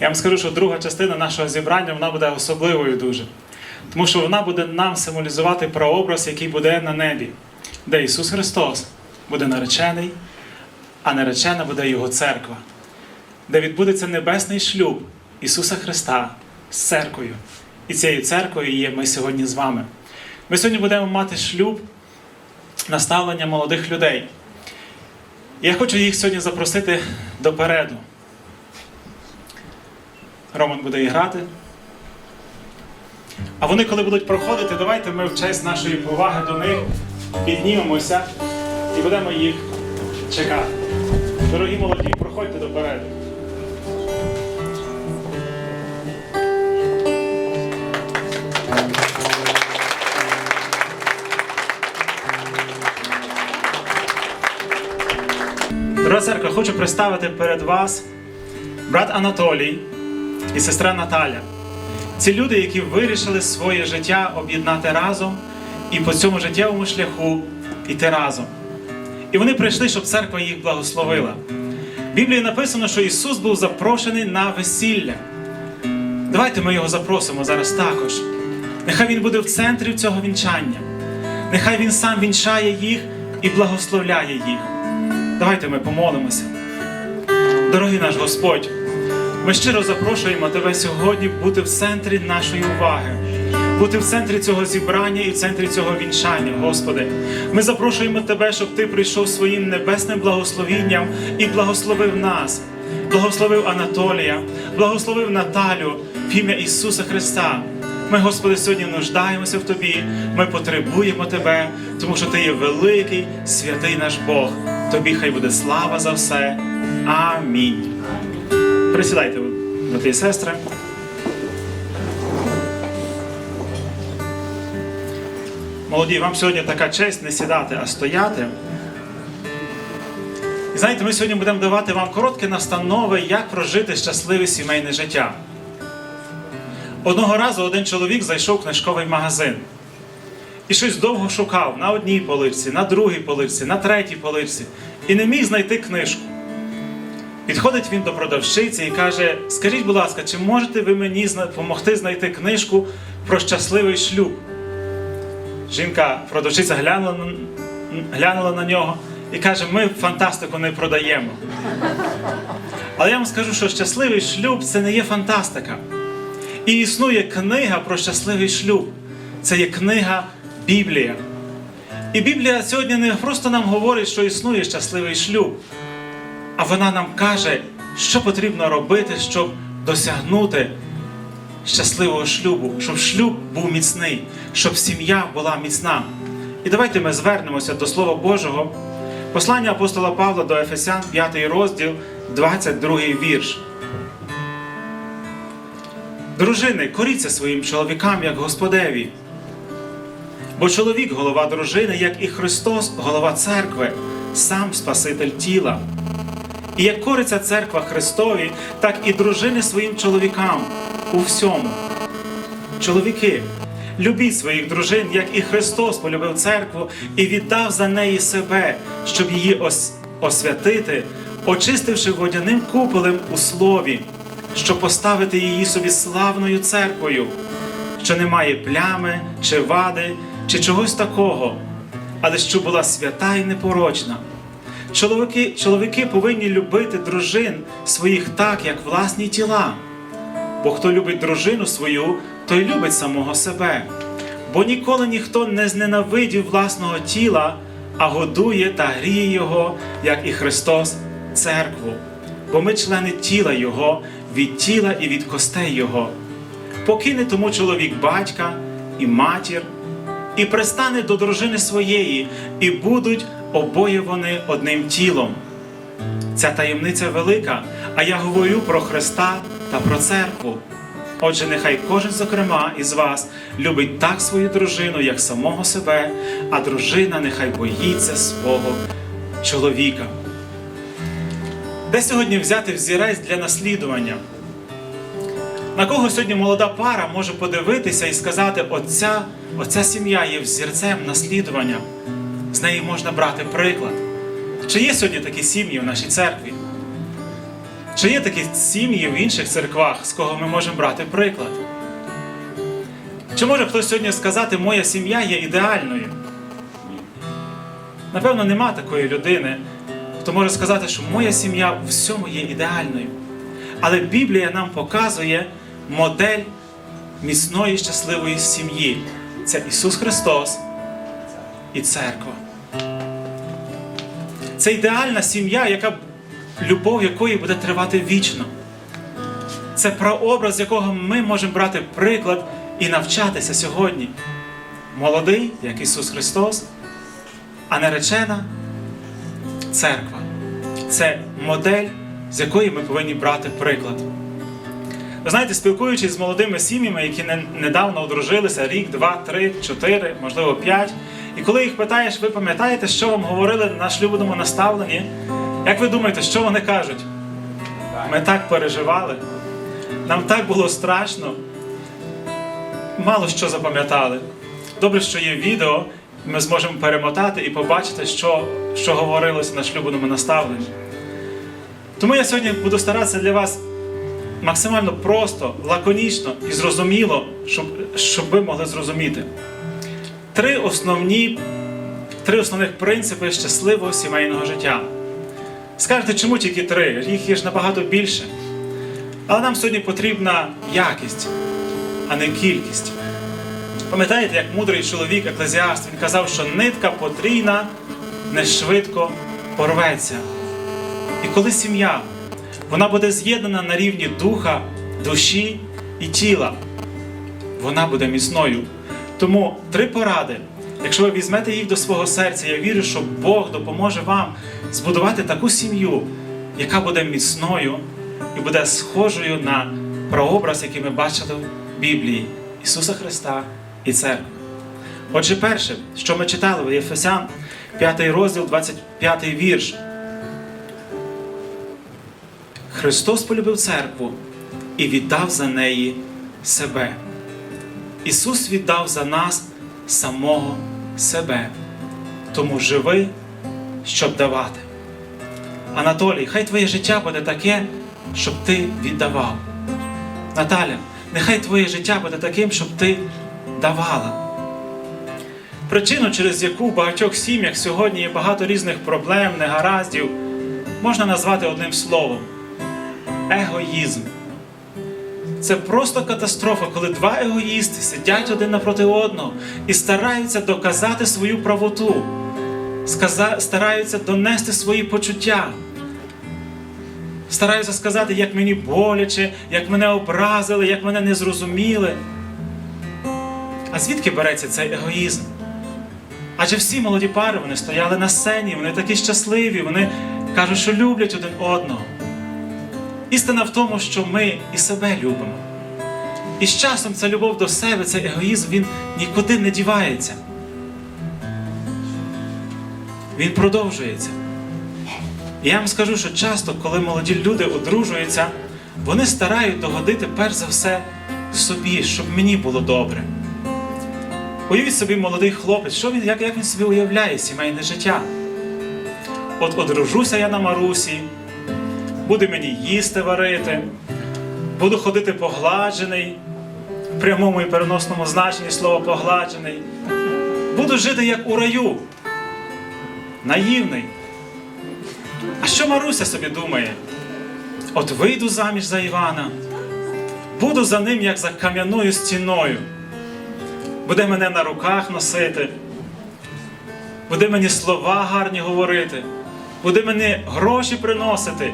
Я вам скажу, що друга частина нашого зібрання вона буде особливою дуже. Тому що вона буде нам символізувати прообраз, який буде на небі, де Ісус Христос буде наречений, а наречена буде Його церква, де відбудеться небесний шлюб Ісуса Христа з церквою. І цією церквою є ми сьогодні з вами. Ми сьогодні будемо мати шлюб наставлення молодих людей. Я хочу їх сьогодні запросити допереду. Роман буде і грати. А вони, коли будуть проходити, давайте ми в честь нашої поваги до них піднімемося і будемо їх чекати. Дорогі молоді, проходьте допереду. Дорога церква, хочу представити перед вас брат Анатолій і сестра Наталя. Ці люди, які вирішили своє життя об'єднати разом і по цьому життєвому шляху йти разом. І вони прийшли, щоб церква їх благословила. В Біблії написано, що Ісус був запрошений на весілля. Давайте ми його запросимо зараз також. Нехай Він буде в центрі цього вінчання. Нехай Він сам вінчає їх і благословляє їх. Давайте ми помолимося. Дорогий наш Господь, ми щиро запрошуємо Тебе сьогодні бути в центрі нашої уваги, бути в центрі цього зібрання і в центрі цього вінчання, Господи. Ми запрошуємо Тебе, щоб Ти прийшов своїм небесним благословінням і благословив нас, благословив Анатолія, благословив Наталю в ім'я Ісуса Христа. Ми, Господи, сьогодні нуждаємося в Тобі, ми потребуємо Тебе, тому що Ти є великий, святий наш Бог. Тобі хай буде слава за все. Амінь. Присідайте, брати і сестри. Молоді, вам сьогодні така честь не сідати, а стояти. І знаєте, ми сьогодні будемо давати вам короткі настанови, як прожити щасливе сімейне життя. Одного разу один чоловік зайшов в книжковий магазин і щось довго шукав на одній поличці, на другій поличці, на третій поличці і не міг знайти книжку. Підходить він до продавщиці і каже: Скажіть, будь ласка, чи можете ви мені допомогти знайти книжку про щасливий шлюб? Жінка, продавщиця глянула на, глянула на нього і каже: Ми фантастику не продаємо. Але я вам скажу, що щасливий шлюб це не є фантастика. І існує книга про щасливий шлюб. Це є книга Біблія. І Біблія сьогодні не просто нам говорить, що існує щасливий шлюб, а вона нам каже, що потрібно робити, щоб досягнути щасливого шлюбу, щоб шлюб був міцний, щоб сім'я була міцна. І давайте ми звернемося до Слова Божого. Послання апостола Павла до Ефесян, 5 розділ, 22 вірш. Дружини, коріться своїм чоловікам, як Господеві. Бо чоловік голова дружини, як і Христос, голова церкви, сам Спаситель тіла. І як кориться церква Христові, так і дружини своїм чоловікам у всьому. Чоловіки, любіть своїх дружин, як і Христос полюбив церкву і віддав за неї себе, щоб її ос- освятити, очистивши водяним куполем у слові, щоб поставити її собі славною церквою, що не має плями чи вади, чи чогось такого, але що була свята і непорочна. Чоловіки, чоловіки повинні любити дружин своїх так, як власні тіла. Бо хто любить дружину свою, той любить самого себе. Бо ніколи ніхто не зненавидів власного тіла, а годує та гріє його, як і Христос, церкву. Бо ми члени тіла Його, від тіла і від костей Його. Покине тому чоловік батька і матір, і пристане до дружини своєї, і будуть обоє вони одним тілом. Ця таємниця велика, а я говорю про Христа та про церкву. Отже, нехай кожен, зокрема, із вас любить так свою дружину, як самого себе, а дружина нехай боїться свого чоловіка. Де сьогодні взяти взірець для наслідування? На кого сьогодні молода пара може подивитися і сказати, оця, оця сім'я є взірцем наслідування, з неї можна брати приклад. Чи є сьогодні такі сім'ї в нашій церкві? Чи є такі сім'ї в інших церквах, з кого ми можемо брати приклад? Чи може хтось сьогодні сказати, моя сім'я є ідеальною? Напевно, нема такої людини, хто може сказати, що моя сім'я в всьому є ідеальною. Але Біблія нам показує модель міцної щасливої сім'ї. Це Ісус Христос і церква. Це ідеальна сім'я, яка любов якої буде тривати вічно. Це прообраз, якого ми можемо брати приклад і навчатися сьогодні. Молодий, як Ісус Христос, а наречена церква. Це модель, з якої ми повинні брати приклад. Ви знаєте, спілкуючись з молодими сім'ями, які недавно одружилися, рік, два, три, чотири, можливо, п'ять. І коли їх питаєш, ви пам'ятаєте, що вам говорили на шлюбному наставленні? Як ви думаєте, що вони кажуть? Ми так переживали, нам так було страшно, мало що запам'ятали. Добре, що є відео, ми зможемо перемотати і побачити, що, що говорилось на шлюбному наставленні. Тому я сьогодні буду старатися для вас максимально просто, лаконічно і зрозуміло, щоб, щоб ви могли зрозуміти. Три основні, три основних принципи щасливого сімейного життя. Скажете, чому тільки три? Їх є ж набагато більше. Але нам сьогодні потрібна якість, а не кількість. Пам'ятаєте, як мудрий чоловік, еклезіаст, він казав, що нитка потрійна не швидко порветься. І коли сім'я, вона буде з'єднана на рівні духа, душі і тіла, вона буде міцною. Тому три поради. Якщо ви візьмете їх до свого серця, я вірю, що Бог допоможе вам збудувати таку сім'ю, яка буде міцною і буде схожою на прообраз, який ми бачили в Біблії Ісуса Христа і церкви. Отже, перше, що ми читали в Єфесян, 5 розділ, 25 вірш. Христос полюбив церкву і віддав за неї себе. Ісус віддав за нас самого себе. Тому живи, щоб давати. Анатолій, хай твоє життя буде таке, щоб ти віддавав. Наталя, нехай твоє життя буде таким, щоб ти давала. Причину, через яку в багатьох сім'ях сьогодні є багато різних проблем, негараздів, можна назвати одним словом егоїзм. Це просто катастрофа, коли два егоїсти сидять один напроти одного і стараються доказати свою правоту, стараються донести свої почуття, стараються сказати, як мені боляче, як мене образили, як мене не зрозуміли. А звідки береться цей егоїзм? Адже всі молоді пари вони стояли на сцені, вони такі щасливі, вони кажуть, що люблять один одного. Істина в тому, що ми і себе любимо. І з часом ця любов до себе, цей егоїзм, він нікуди не дівається. Він продовжується. І я вам скажу, що часто, коли молоді люди одружуються, вони старають догодити перш за все собі, щоб мені було добре. Уявіть собі молодий хлопець, що він, як, як він собі уявляє сімейне життя. От одружуся я на Марусі, буде мені їсти варити, буду ходити погладжений, в прямому і переносному значенні слова погладжений. Буду жити як у раю. Наївний. А що Маруся собі думає? От вийду заміж за Івана, буду за ним, як за кам'яною стіною. Буде мене на руках носити, буде мені слова гарні говорити, буде мені гроші приносити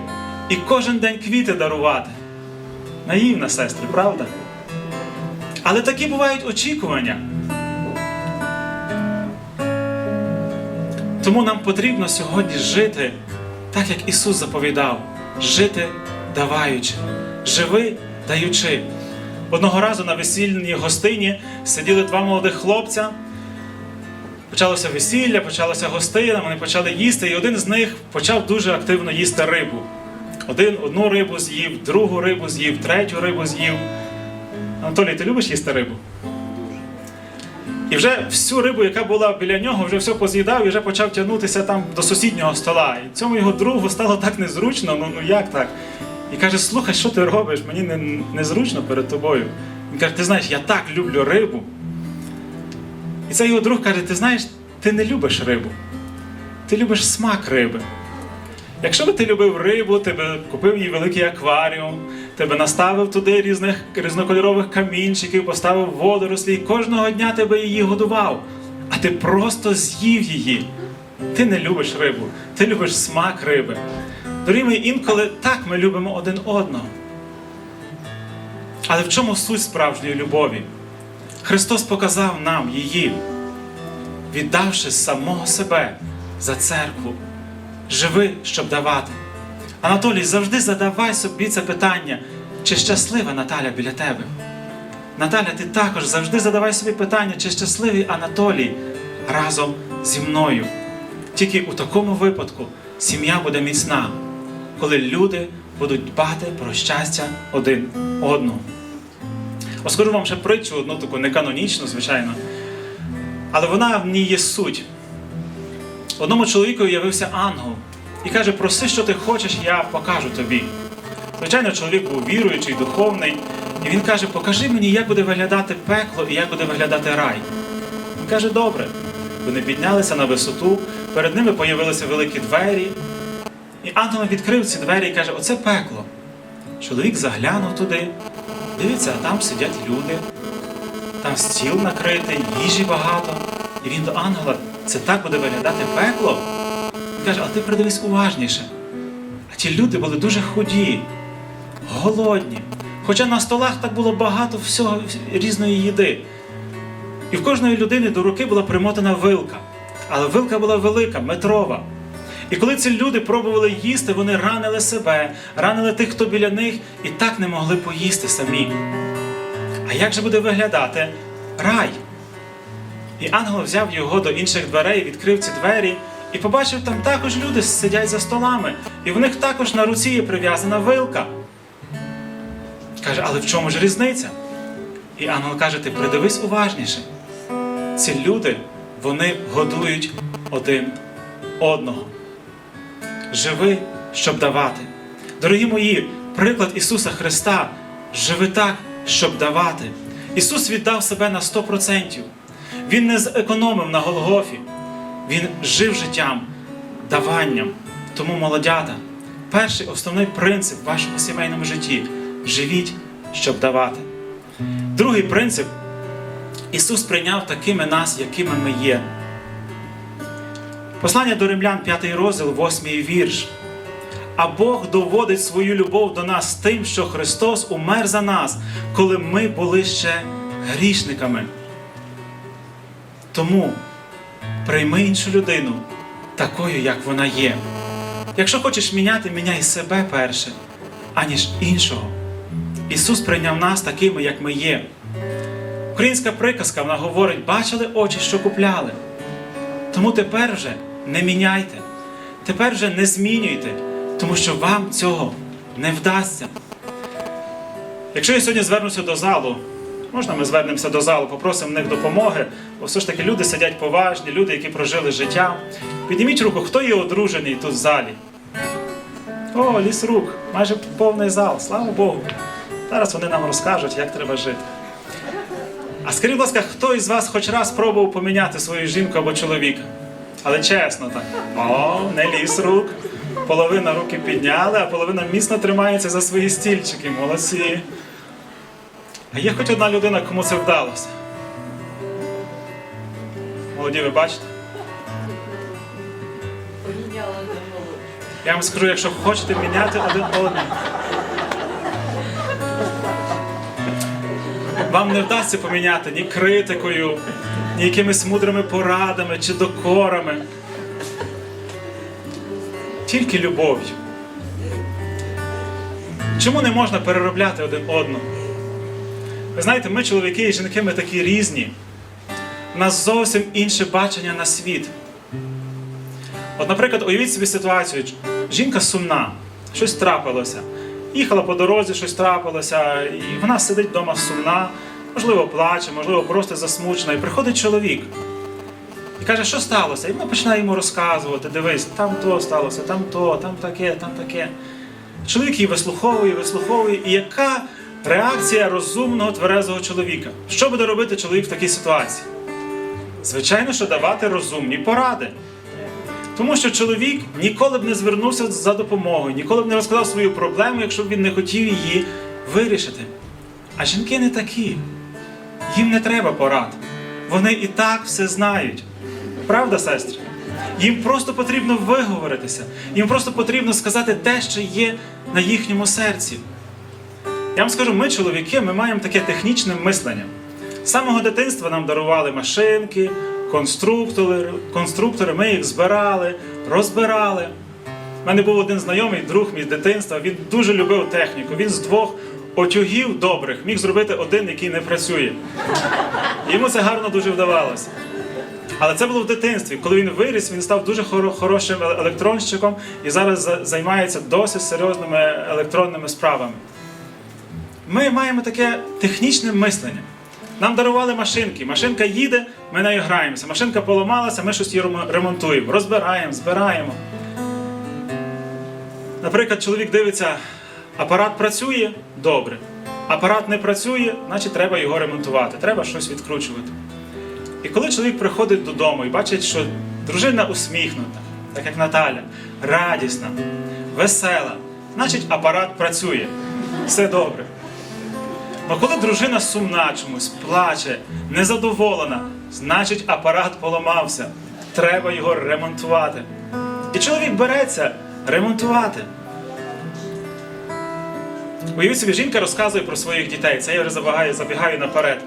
і кожен день квіти дарувати. Наївна, сестри, правда? Але такі бувають очікування. Тому нам потрібно сьогодні жити так, як Ісус заповідав, жити даваючи, живи даючи. Одного разу на весільній гостині сиділи два молодих хлопця. Почалося весілля, почалася гостина, вони почали їсти, і один з них почав дуже активно їсти рибу. Один одну рибу з'їв, другу рибу з'їв, третю рибу з'їв. Анатолій, ти любиш їсти рибу? І вже всю рибу, яка була біля нього, вже все поз'їдав і вже почав тягнутися там до сусіднього стола. І цьому його другу стало так незручно, ну, ну як так? і каже: Слухай, що ти робиш? Мені не, незручно перед тобою. Він каже, ти знаєш, я так люблю рибу. І цей його друг каже: ти знаєш, ти не любиш рибу, ти любиш смак риби. Якщо би ти любив рибу, ти би купив їй великий акваріум, ти би наставив туди різних різнокольорових камінчиків, поставив водорослі, і кожного дня ти би її годував. А ти просто з'їв її. Ти не любиш рибу, ти любиш смак риби. Дорогі мої, інколи так ми любимо один одного. Але в чому суть справжньої любові? Христос показав нам її, віддавши самого себе за церкву. Живи, щоб давати. Анатолій, завжди задавай собі це питання, чи щаслива Наталя біля тебе? Наталя, ти також завжди задавай собі питання, чи щасливий Анатолій разом зі мною. Тільки у такому випадку сім'я буде міцна, коли люди будуть дбати про щастя один одного. Розкажу вам ще притчу, одну таку неканонічну, звичайно. Але вона в ній є суть. Одному чоловіку явився ангел і каже: проси, що ти хочеш, я покажу тобі. Звичайно, чоловік був віруючий, духовний, і він каже: Покажи мені, як буде виглядати пекло і як буде виглядати рай. Він каже, добре. Вони піднялися на висоту, перед ними появилися великі двері. І ангел відкрив ці двері і каже: Оце пекло. Чоловік заглянув туди, дивиться, а там сидять люди, там стіл накритий, їжі багато. І він до ангела, це так буде виглядати пекло. Він каже, а ти придивись уважніше. А ті люди були дуже худі, голодні. Хоча на столах так було багато всього різної їди. І в кожної людини до руки була примотана вилка. Але вилка була велика, метрова. І коли ці люди пробували їсти, вони ранили себе, ранили тих, хто біля них, і так не могли поїсти самі. А як же буде виглядати рай? І ангел взяв його до інших дверей, відкрив ці двері і побачив, там також люди сидять за столами, і в них також на руці є прив'язана вилка. Каже, але в чому ж різниця? І ангел каже: ти придивись уважніше. Ці люди, вони годують один одного. Живи, щоб давати. Дорогі мої, приклад Ісуса Христа живи так, щоб давати. Ісус віддав себе на 100%. Він не зекономив на Голгофі. Він жив життям, даванням. Тому, молодята, перший основний принцип в вашому сімейному житті живіть, щоб давати. Другий принцип Ісус прийняв такими нас, якими ми є. Послання до римлян, 5 розділ, 8 вірш. А Бог доводить свою любов до нас тим, що Христос умер за нас, коли ми були ще грішниками. Тому прийми іншу людину такою, як вона є. Якщо хочеш міняти, міняй себе перше, аніж іншого. Ісус прийняв нас такими, як ми є. Українська приказка вона говорить: бачили очі, що купляли. Тому тепер вже не міняйте, тепер вже не змінюйте, тому що вам цього не вдасться. Якщо я сьогодні звернуся до залу, можна ми звернемося до залу, попросимо в них допомоги, бо все ж таки люди сидять поважні, люди, які прожили життя. Підніміть руку, хто є одружений тут в залі? О, ліс рук, майже повний зал, слава Богу. Зараз вони нам розкажуть, як треба жити. А скажіть, будь ласка, хто із вас хоч раз пробував поміняти свою жінку або чоловіка? Але чесно так. О, не ліс рук. Половина руки підняли, а половина міцно тримається за свої стільчики. Молодці. А є хоч одна людина, кому це вдалося. Молоді, ви бачите? Я вам скажу, якщо хочете міняти один одного, вам не вдасться поміняти ні критикою, ні якимись мудрими порадами чи докорами. Тільки любов'ю. Чому не можна переробляти один одного? Ви знаєте, ми, чоловіки і жінки, ми такі різні. У нас зовсім інше бачення на світ. От, наприклад, уявіть собі ситуацію. Жінка сумна, щось трапилося. Їхала по дорозі, щось трапилося, і вона сидить вдома сумна, можливо, плаче, можливо, просто засмучена. І приходить чоловік і каже, що сталося? І вона починає йому розказувати: дивись, там то сталося, там то, там таке, там таке. Чоловік її вислуховує, вислуховує, і яка реакція розумного тверезого чоловіка? Що буде робити чоловік в такій ситуації? Звичайно, що давати розумні поради. Тому що чоловік ніколи б не звернувся за допомогою, ніколи б не розказав свою проблему, якщо б він не хотів її вирішити. А жінки не такі. Їм не треба порад. Вони і так все знають. Правда, сестри? Їм просто потрібно виговоритися. Їм просто потрібно сказати те, що є на їхньому серці. Я вам скажу, ми, чоловіки, ми маємо таке технічне мислення. З самого дитинства нам дарували машинки, конструктори, конструктори, ми їх збирали, розбирали. У мене був один знайомий друг мій з дитинства, він дуже любив техніку. Він з двох отюгів добрих міг зробити один, який не працює. Йому це гарно дуже вдавалося. Але це було в дитинстві. Коли він виріс, він став дуже хоро- хорошим е- електронщиком і зараз займається досить серйозними електронними справами. Ми маємо таке технічне мислення. Нам дарували машинки. Машинка їде, ми нею граємося. Машинка поламалася, ми щось її ремонтуємо, розбираємо, збираємо. Наприклад, чоловік дивиться, апарат працює добре. Апарат не працює, значить треба його ремонтувати, треба щось відкручувати. І коли чоловік приходить додому і бачить, що дружина усміхнута, так як Наталя, радісна, весела, значить апарат працює. Все добре. Але коли дружина сумна чомусь, плаче, незадоволена, значить апарат поламався. Треба його ремонтувати. І чоловік береться ремонтувати. Уявіть собі, жінка розказує про своїх дітей. Це я вже забігаю, забігаю наперед.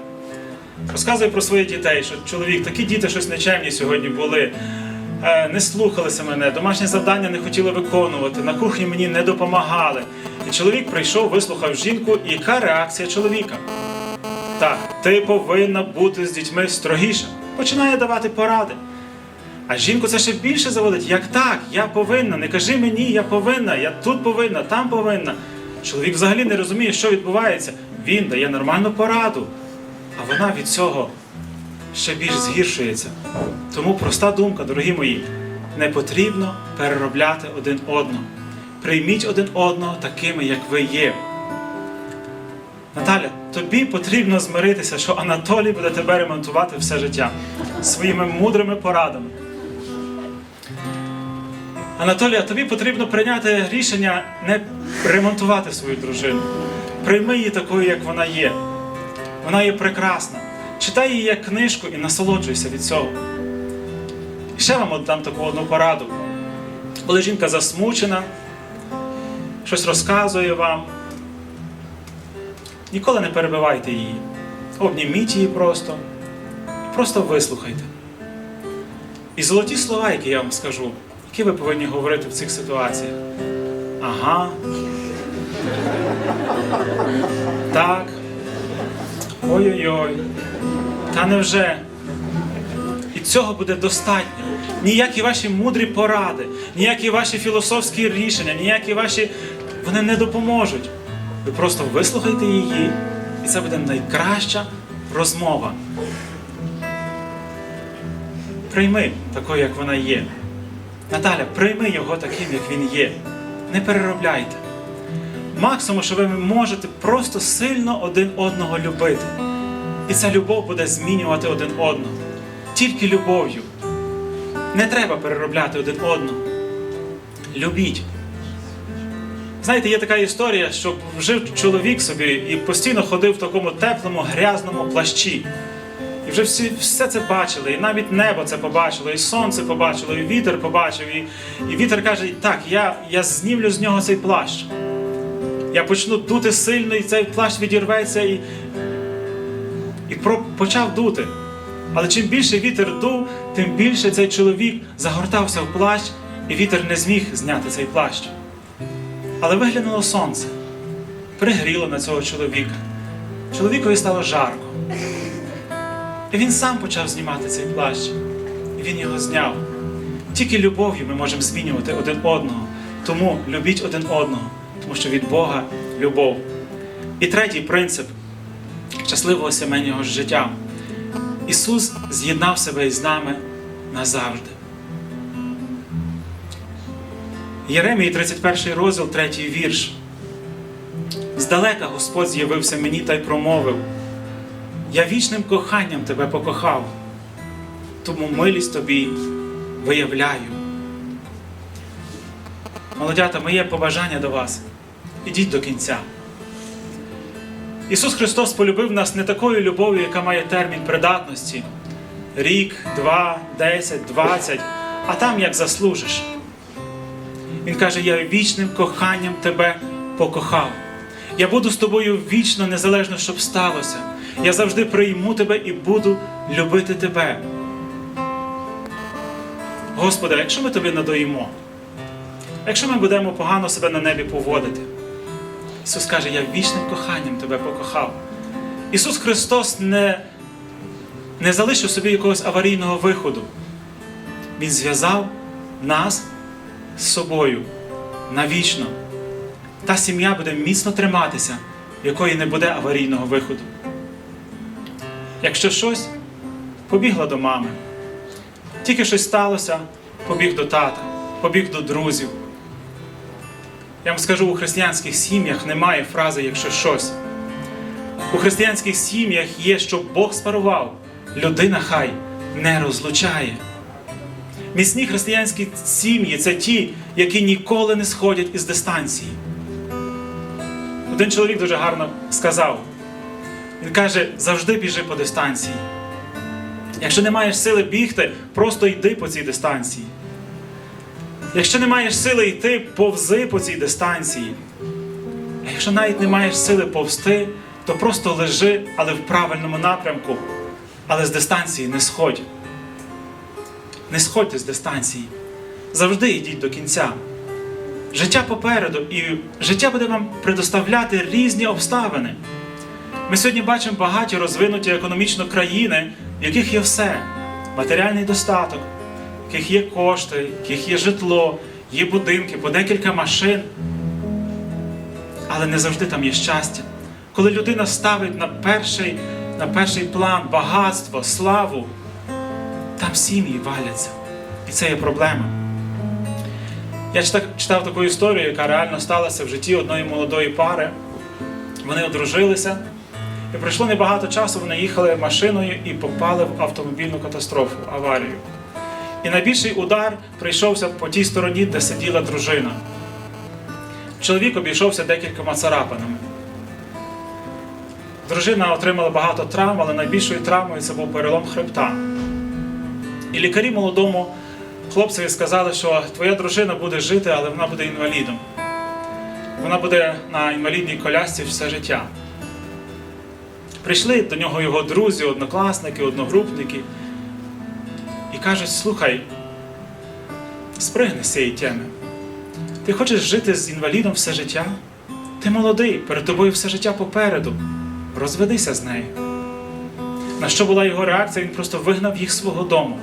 Розказує про своїх дітей, що чоловік, такі діти щось нечемні сьогодні були, е, не слухалися мене, домашні завдання не хотіли виконувати, на кухні мені не допомагали. Чоловік прийшов, вислухав жінку, і яка реакція чоловіка? Так, ти повинна бути з дітьми строгіша. Починає давати поради. А жінку це ще більше заводить. Як так? Я повинна. Не кажи мені, я повинна, я тут повинна, там повинна. Чоловік взагалі не розуміє, що відбувається. Він дає нормальну пораду, а вона від цього ще більш згіршується. Тому проста думка, дорогі мої, не потрібно переробляти один одного. Прийміть один одного такими, як ви є. Наталя, тобі потрібно змиритися, що Анатолій буде тебе ремонтувати все життя своїми мудрими порадами. Анатолія, тобі потрібно прийняти рішення не ремонтувати свою дружину. Прийми її такою, як вона є. Вона є прекрасна. Читай її як книжку і насолоджуйся від цього. І ще вам дам таку одну пораду. Коли жінка засмучена, щось розказує вам, ніколи не перебивайте її. Обніміть її просто просто вислухайте. І золоті слова, які я вам скажу, які ви повинні говорити в цих ситуаціях. Ага. Так. Ой-ой-ой. Та невже? І цього буде достатньо. Ніякі ваші мудрі поради, ніякі ваші філософські рішення, ніякі ваші. Вони не допоможуть. Ви просто вислухайте її, і це буде найкраща розмова. Прийми такою, як вона є. Наталя, прийми його таким, як він є. Не переробляйте. Максимум, що ви можете просто сильно один одного любити. І ця любов буде змінювати один одного. Тільки любов'ю. Не треба переробляти один одного. Любіть. Знаєте, є така історія, що жив чоловік собі і постійно ходив в такому теплому, грязному плащі. І вже всі все це бачили, і навіть небо це побачило, і сонце побачило, і вітер побачив. І, і вітер каже: так, я, я знімлю з нього цей плащ. Я почну дути сильно, і цей плащ відірветься і, і про, почав дути. Але чим більше вітер дув, тим більше цей чоловік загортався в плащ, і вітер не зміг зняти цей плащ. Але виглянуло сонце, пригріло на цього чоловіка. Чоловікові стало жарко. І він сам почав знімати цей плащ. І він його зняв. Тільки любов'ю ми можемо змінювати один одного. Тому любіть один одного, тому що від Бога любов. І третій принцип щасливого сімейного життя. Ісус з'єднав себе із нами назавжди. Єремії 31 розділ, 3 вірш. Здалека Господь з'явився мені та й промовив: Я вічним коханням тебе покохав, тому милість тобі виявляю. Молодята, моє побажання до вас. Ідіть до кінця. Ісус Христос полюбив нас не такою любов'ю, яка має термін придатності. Рік, два, десять, двадцять, а там як заслужиш. Він каже: Я вічним коханням тебе покохав. Я буду з тобою вічно, незалежно, що б сталося. Я завжди прийму тебе і буду любити тебе. Господи, якщо ми тобі надоїмо, якщо ми будемо погано себе на небі поводити, Ісус каже, я вічним коханням тебе покохав. Ісус Христос не, не залишив собі якогось аварійного виходу. Він зв'язав нас з собою навічно. Та сім'я буде міцно триматися, якої не буде аварійного виходу. Якщо щось, побігла до мами. Тільки щось сталося, побіг до тата, побіг до друзів. Я вам скажу, у християнських сім'ях немає фрази якщо щось. У християнських сім'ях є, що Бог спарував, людина хай не розлучає. Міцні християнські сім'ї це ті, які ніколи не сходять із дистанції. Один чоловік дуже гарно сказав: він каже, завжди біжи по дистанції. Якщо не маєш сили бігти, просто йди по цій дистанції. Якщо не маєш сили йти, повзи по цій дистанції. А якщо навіть не маєш сили повзти, то просто лежи, але в правильному напрямку, але з дистанції не сходь. Не сходьте з дистанції. Завжди йдіть до кінця. Життя попереду, і життя буде вам предоставляти різні обставини. Ми сьогодні бачимо багаті розвинуті економічно країни, в яких є все: матеріальний достаток, яких є кошти, яких є житло, є будинки, по декілька машин. Але не завжди там є щастя. Коли людина ставить на перший, на перший план багатство, славу, там сім'ї валяться. І це є проблема. Я читав таку історію, яка реально сталася в житті одної молодої пари. Вони одружилися, і пройшло небагато часу, вони їхали машиною і попали в автомобільну катастрофу, аварію. І найбільший удар прийшовся по тій стороні, де сиділа дружина. Чоловік обійшовся декількома царапинами. Дружина отримала багато травм, але найбільшою травмою це був перелом хребта. І лікарі молодому хлопцеві сказали, що твоя дружина буде жити, але вона буде інвалідом. Вона буде на інвалідній колясці все життя. Прийшли до нього його друзі, однокласники, одногрупники кажуть: слухай, спригни з цієї теми. Ти хочеш жити з інвалідом все життя? Ти молодий, перед тобою все життя попереду. Розведися з нею. На що була його реакція? Він просто вигнав їх з свого дому.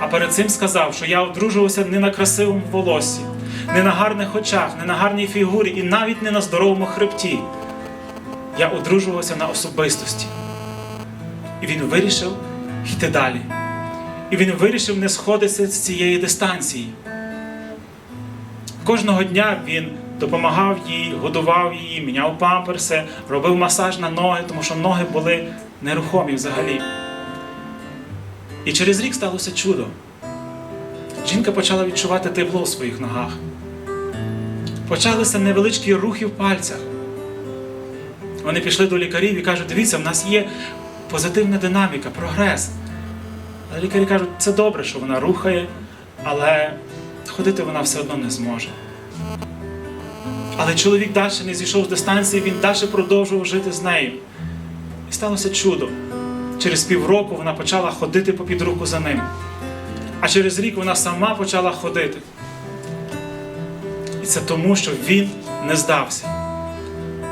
А перед цим сказав, що я одружувався не на красивому волоссі, не на гарних очах, не на гарній фігурі і навіть не на здоровому хребті. Я одружувався на особистості. І він вирішив йти далі. І він вирішив не сходитися з цієї дистанції. Кожного дня він допомагав їй, годував її, міняв памперси, робив масаж на ноги, тому що ноги були нерухомі взагалі. І через рік сталося чудо. Жінка почала відчувати тепло у своїх ногах. Почалися невеличкі рухи в пальцях. Вони пішли до лікарів і кажуть: дивіться, в нас є позитивна динаміка, прогрес. Лікарі кажуть, це добре, що вона рухає, але ходити вона все одно не зможе. Але чоловік далі не зійшов з дистанції, він далі продовжував жити з нею. І сталося чудо. Через півроку вона почала ходити попід руку за ним. А через рік вона сама почала ходити. І це тому, що він не здався.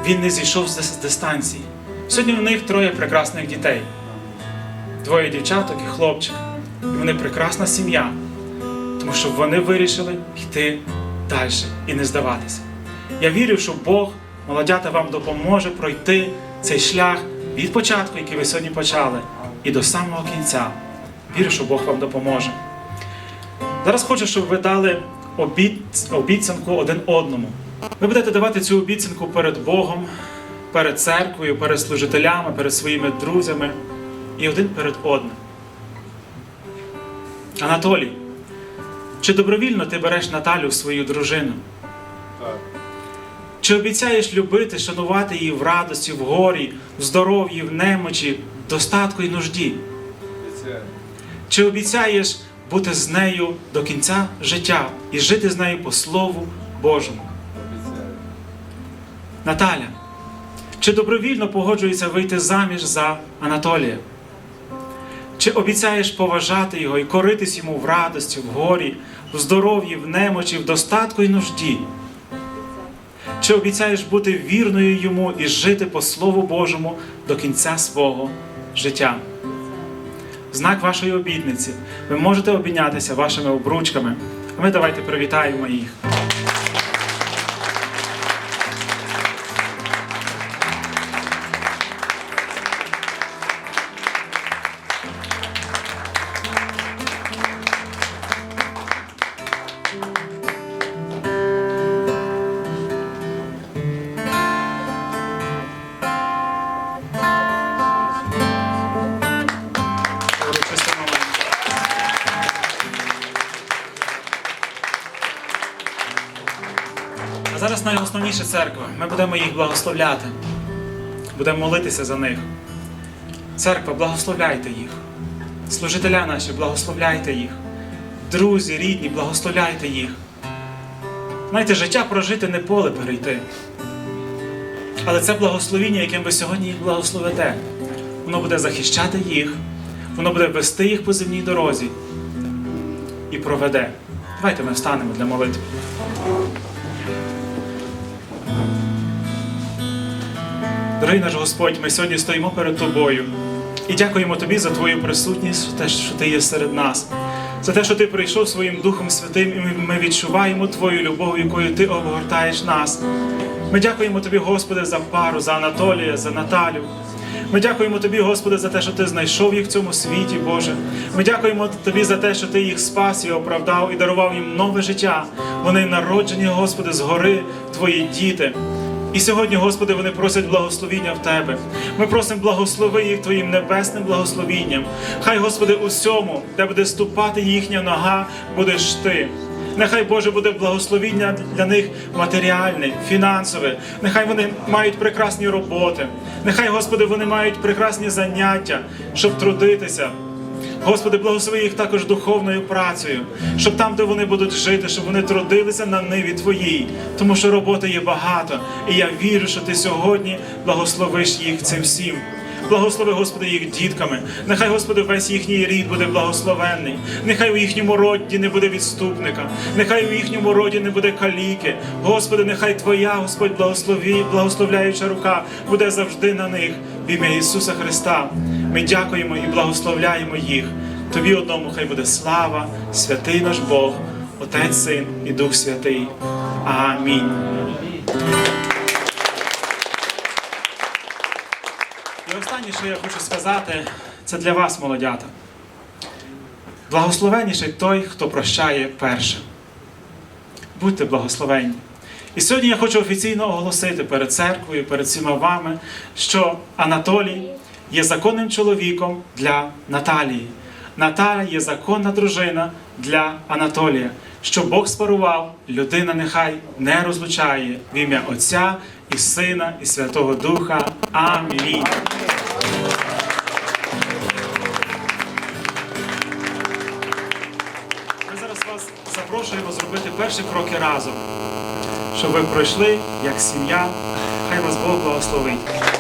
Він не зійшов з дистанції. Сьогодні у них троє прекрасних дітей. Двоє дівчаток і хлопчик. І вони прекрасна сім'я, тому що вони вирішили йти далі і не здаватися. Я вірю, що Бог, молодята, вам допоможе пройти цей шлях від початку, який ви сьогодні почали, і до самого кінця. Вірю, що Бог вам допоможе. Зараз хочу, щоб ви дали обіц- обіцянку один одному. Ви будете давати цю обіцянку перед Богом, перед церквою, перед служителями, перед своїми друзями і один перед одним. Анатолій, чи добровільно ти береш Наталю в свою дружину? Так. Чи обіцяєш любити, шанувати її в радості, в горі, в здоров'ї, в немочі, в достатку і нужді? Обіцяю. Чи обіцяєш бути з нею до кінця життя і жити з нею по Слову Божому? Обіцяю. Наталя, чи добровільно погоджується вийти заміж за Анатолія? Чи обіцяєш поважати його і коритись йому в радості, в горі, в здоров'ї, в немочі, в достатку і нужді? Чи обіцяєш бути вірною йому і жити по Слову Божому до кінця свого життя? Знак вашої обітниці ви можете обійнятися вашими обручками. А ми давайте привітаємо їх. Ми будемо їх благословляти. Будемо молитися за них. Церква, благословляйте їх. Служителя наші, благословляйте їх. Друзі, рідні, благословляйте їх. Знаєте, життя прожити не поле перейти. Але це благословіння, яким ви сьогодні їх благословите. Воно буде захищати їх, воно буде вести їх по земній дорозі і проведе. Давайте ми встанемо для молитви. Дорогий наш Господь, ми сьогодні стоїмо перед Тобою і дякуємо Тобі за Твою присутність, те, що Ти є серед нас, за те, що Ти прийшов своїм Духом Святим, і ми відчуваємо Твою любов, якою Ти обгортаєш нас. Ми дякуємо Тобі, Господи, за пару, за Анатолія, за Наталю. Ми дякуємо Тобі, Господи, за те, що Ти знайшов їх в цьому світі, Боже. Ми дякуємо Тобі за те, що Ти їх спас і оправдав і дарував їм нове життя. Вони народжені, Господи, згори Твої діти. І сьогодні, Господи, вони просять благословіння в Тебе. Ми просимо благослови їх Твоїм небесним благословінням. Хай, Господи, усьому, де буде ступати їхня нога, будеш Ти. Нехай Боже буде благословіння для них матеріальне, фінансове. Нехай вони мають прекрасні роботи. Нехай, Господи, вони мають прекрасні заняття, щоб трудитися. Господи, благослови їх також духовною працею, щоб там, де вони будуть жити, щоб вони трудилися на ниві Твоїй, тому що роботи є багато. І я вірю, що Ти сьогодні благословиш їх цим всім. Благослови, Господи, їх дітками. Нехай, Господи, весь їхній рід буде благословенний. Нехай у їхньому роді не буде відступника. Нехай у їхньому роді не буде каліки. Господи, нехай Твоя, Господь, благослові, благословляюча рука буде завжди на них. В ім'я Ісуса Христа. Ми дякуємо і благословляємо їх. Тобі одному хай буде слава, святий наш Бог, Отець, Син і Дух Святий. Амінь. І останнє, що я хочу сказати, це для вас, молодята. Благословенніший той, хто прощає перше. Будьте благословенні. І сьогодні я хочу офіційно оголосити перед церквою, перед всіма вами, що Анатолій є законним чоловіком для Наталії. Наталя є законна дружина для Анатолія. Що Бог спарував, людина нехай не розлучає в ім'я Отця і Сина, і Святого Духа. Амінь. Ми зараз вас запрошуємо зробити перші кроки разом, щоб ви пройшли як сім'я. Хай вас Бог благословить.